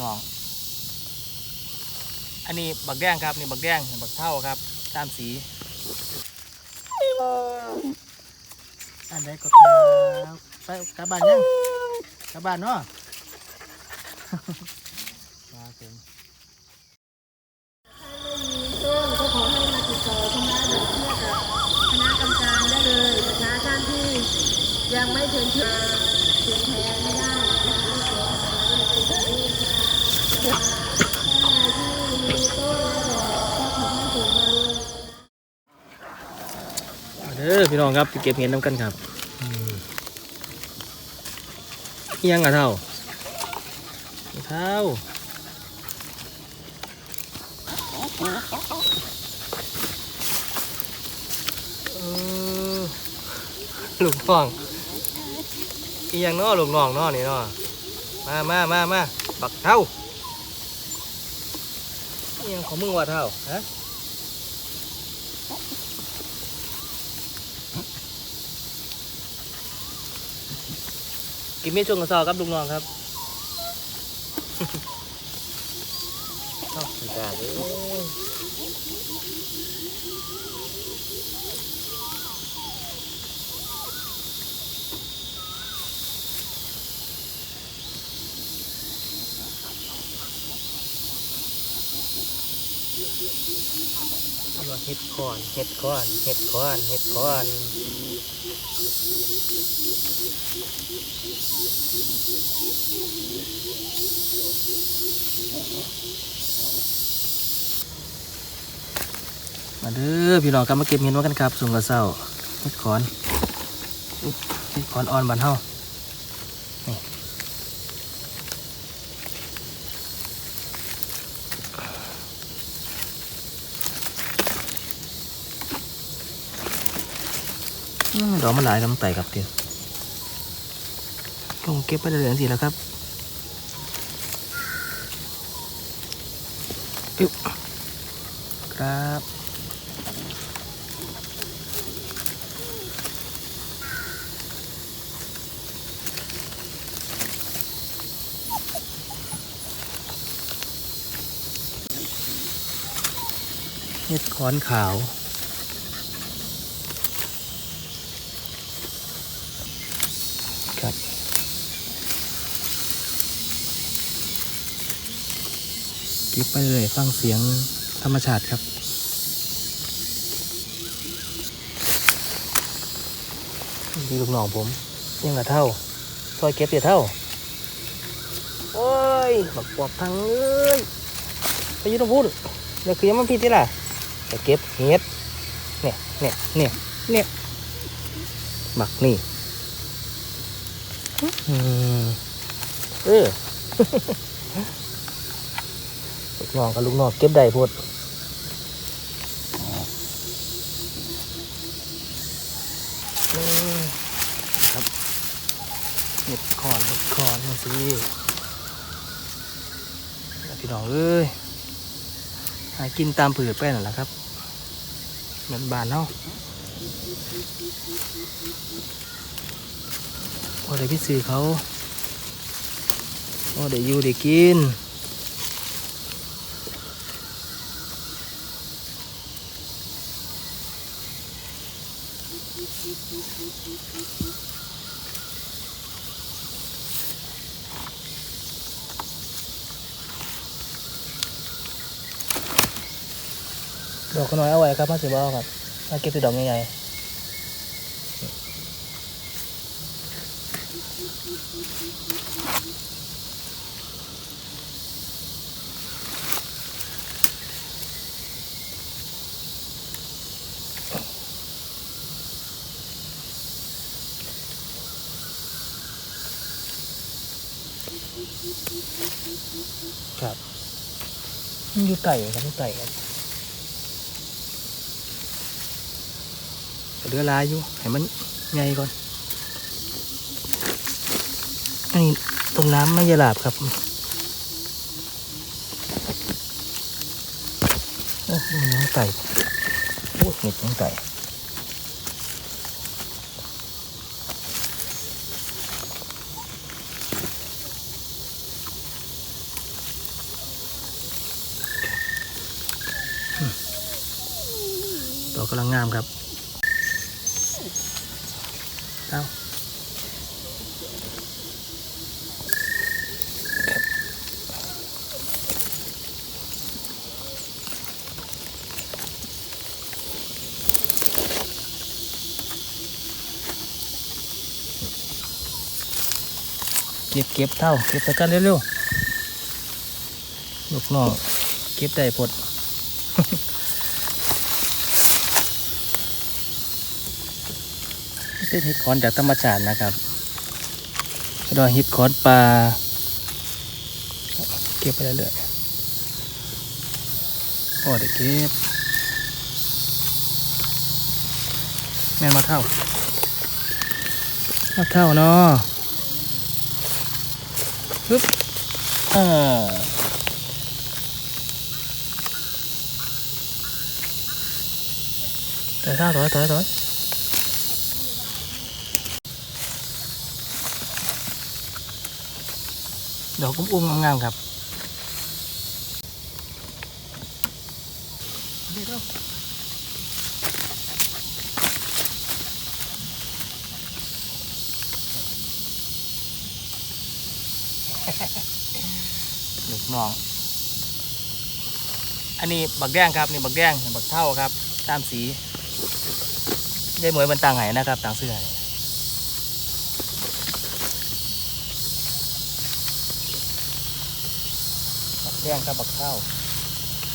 น้อง อันนี้บักแดงครับนี่บักแดงนี่บักเท่าครับ ตามสี อันใดก็ครับไปกลับบ้านยังกลับบ้านเนาะ มาถึง ต้นก็ขอให้มาติดต่อทางด้านดอกเบี้ยกับคณะกรรมการได้เลยนะคะท่านที่ยังไม่ถึงเชื่อถึงแพ้ไม่ได้นะคะไม่ขออะไรเลย เออพี่น้องครับเก็บเห็ดน้ำกันครับยังอะเท่าเท่าลูกน้องอียังน้อลูกน้องน้อนี่น้อมามามามาบักเท่า ยังของมึงวะเท่าฮะกินมีช่วงกระสอบครับลุงน้องครับ ชอบสีกาเลย เห็ดคอนเห็ดคอนเห็ดคอนเห็ดคอนมาเด้อพี่น้องกลับมาเก็บเงินมากันครับส่งกระเซ้าเฮ็ดขอนเฮ็ดขอนอ่อนบานเฮา ดอกมันหลายกำไต่ครับเดียวลงเก็บไปเรื่อยๆสิแล้วครับอึ๊บครับเห็ดขอนขาว ครับ เก็บ ไปเลยฟังเสียงธรรมชาติครับดีลูกน้องผมยังกระเท่าซอยเก็บเดียวเท่า โอ้ยบักปอบทางเอ้ยไปอยืนตรงพูดเดี๋ยวคือยังมันผิดที่ล่ะจะเก็บเห็ดเนี่ยเนี่ยเนี่ยเนี่ยหมักนี่อืมเออ ลูกน้องกับลูกน้องเก็บได้พดครับเห็ดคอนเห็ดคอนมาสิพี่น้องเอ้ยหากินตามผืนไปนั่นแหละครับเหมือนบานเนาะพอได้พิซื้อเขาพอได้อยู่ได้กิน ดอกขน้อยเอาไว้ครับมาสิบอครับมาเก็บตัวดอกใหญ่ๆ ครับมันอยู่ไก่ครับอยู่ไก่ครับเหลือลายอยู่ให้มันใหญ่ก่อนอันนี้ตรงน้ำไม่ยาหลาบครับโอ้ยยังไก่โอ้ยเห็ดยังไก่ กำลังงามครับเอาเก็บเก็บเท่า เก็บใส่กันเร็วๆลูกน้องเก็บได้ผด เป็นเห็ดขอนจากธรรมชาตินะครับดอยเห็ดขอนปลาเก็บไปเรื่อยๆโอ้เด็กเก็บแม่มาเท่ามาเท่าเนาะปึ๊บอ่าถอยเท่าถอยถอยถอย ดอกอุ้มๆงามๆครับลูกน้อง อันนี้บักแดงครับนี่บักแดงบักเท่าครับ ตามสียายหมวยมันต่างไห้นะครับ ต่างเสื้อ แกแดงกับบักข้าว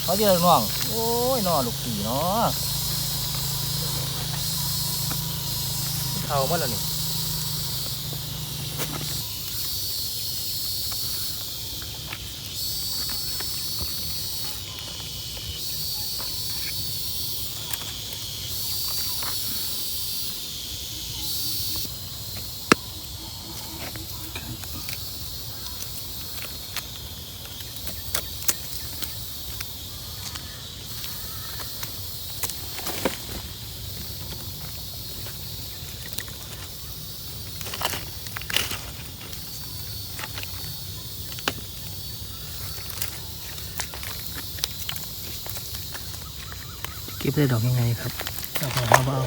เขาเจอน้อง โอ้ยน้อลูกปีเนาะเอาหมาแล้วนี่ ก็บได้ดอกยังไงครับเอาของเอาเอา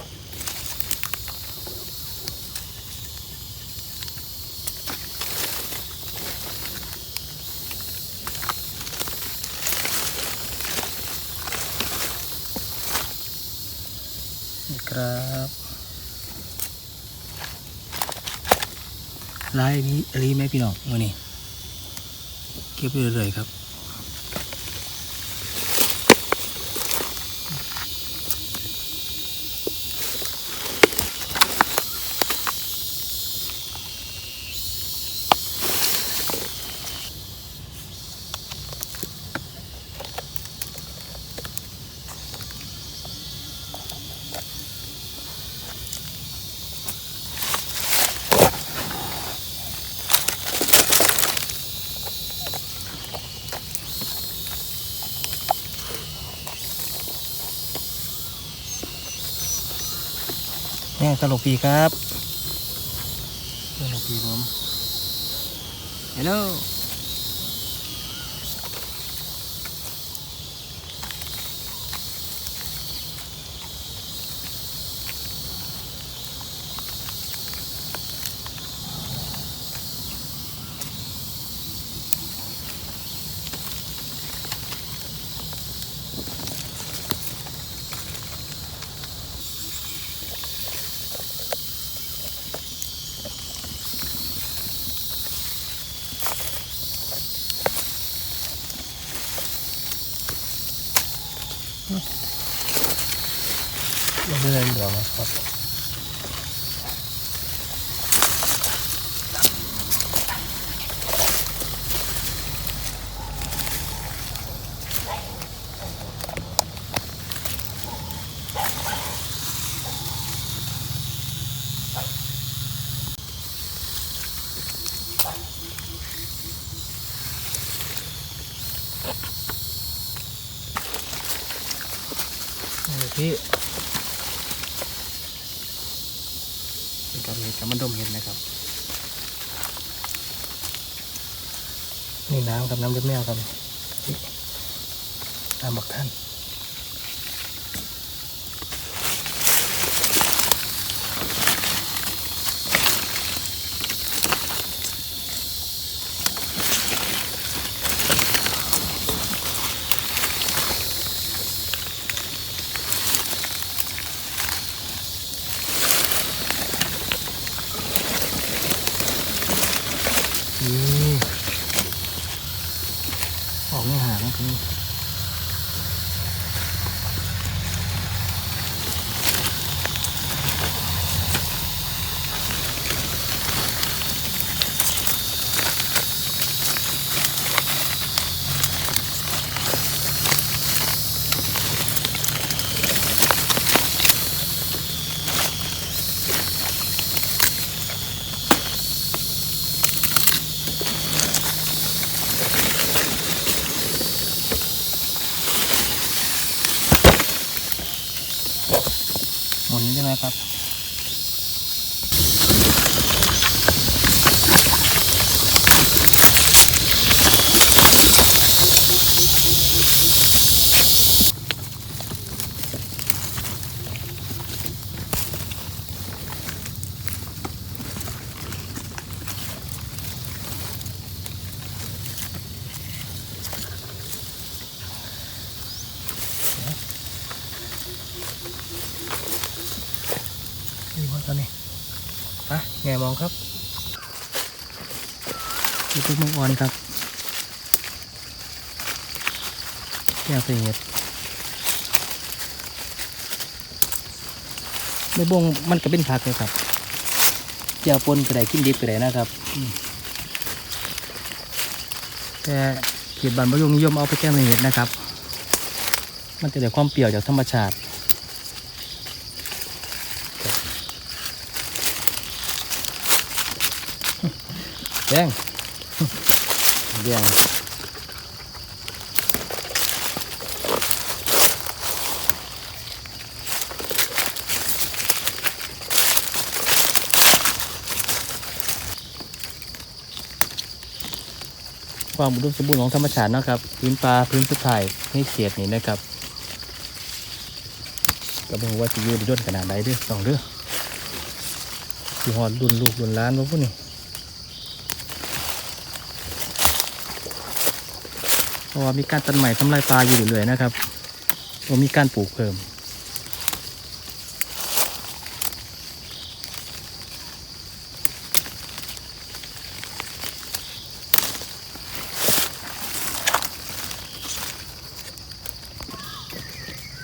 นี่ครับลายนี้รีไหมพี่น้องมือนี่เก็บไปเรื่อยๆครับ เนี่ยตลกปีครับตลกปีผมฮัลโหล ไม่ได้เดี๋ยวนะครับ นี่พี่เป็น กับเห็ดกับมันดมเห็ดนะครับ นี่น้ำกับน้ำเล็บแมวครับน้ำบักท่าน นี่หมุ นนี้ใช่ไหมครับ นี่ว่าตอนนี้อะแง่มอง ครับนี่คือมังอ่อนครับแก้วเห็ดไม่บงมันก็เป็นผักเลยครับเจียวปนก็ได้กินดิบก็ไดนะครับ แต่เขียดบานบะยงนิยมเอาไปแก้เห็ดนะครับ มันจะได้ความเปรี้ยวจากธรรมชาติ แดงแดงความอุดมสมบูรณ์ของธรรมชาตินะครับพื้นปลาพื้นสุดท้ายในเขตนี้นะครับก็บอกว่าจะยู่ในด้นขนาดไหนด้อสองเด้อที่หอดรุนลูกรุนล้านวะพวกนี้ เพราะว่ามีการตัดใหม่ทำลายปลาอยู่เรื่อยๆนะครับว่ามีการปลูกเพิ่ม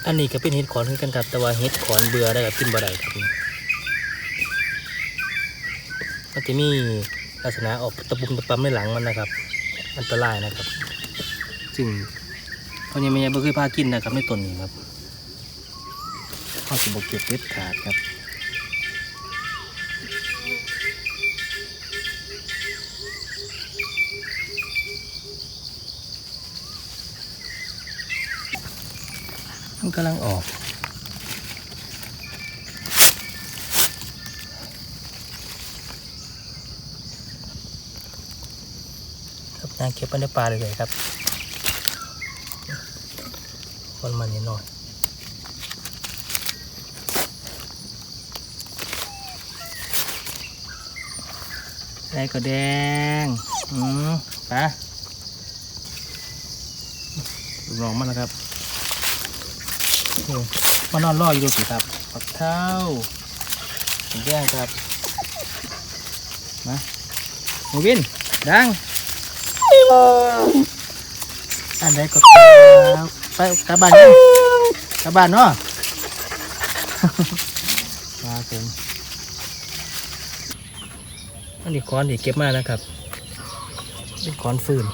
อันนี้ก็เป็นเห็ดขอนคือกันครับ แต่ว่าเห็ดขอนเบื่อได้กับกินบ่ได้ครับมันจะมีลักษณะออกตะปุ่มตะปั๊มในหลังมันนะครับ อันตรายนะครับ ซึ่งเขายังไม่ยังไม่เคยพากินนะครับในต้นนี้ครับเขาจะบกเก็บเด็ดขาดครับมันกำลังออกครับนางเก็บมันในปลาเลยครับ มันนิดหน่อยอะไรก็แดง อืมไปลูกน้องมันแล้วครับนี่มานอนรออยู่ดูสิครับปักเท้าสีแดงครับ มาหมูวิน ดัง อันใดก็ครับ ไปกลับบ้านยังกลับบ้านเนาะ มาผมอันนี้ค้อนที่เก็บมานะครับเป็นค้อนฟืน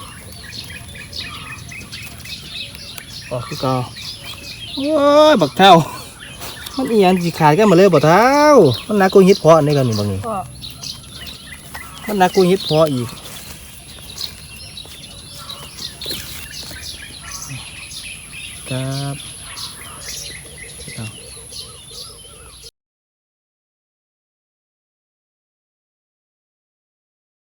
ออกคือเก่าโอ้ยบักเท่า มันอีหยังสิขาดกันมาเลยบักเท่า มันหนักกูฮิตเพาะอันนี้กันนี่บางนี่มันหนักกูฮิตเพาะอีก ครับ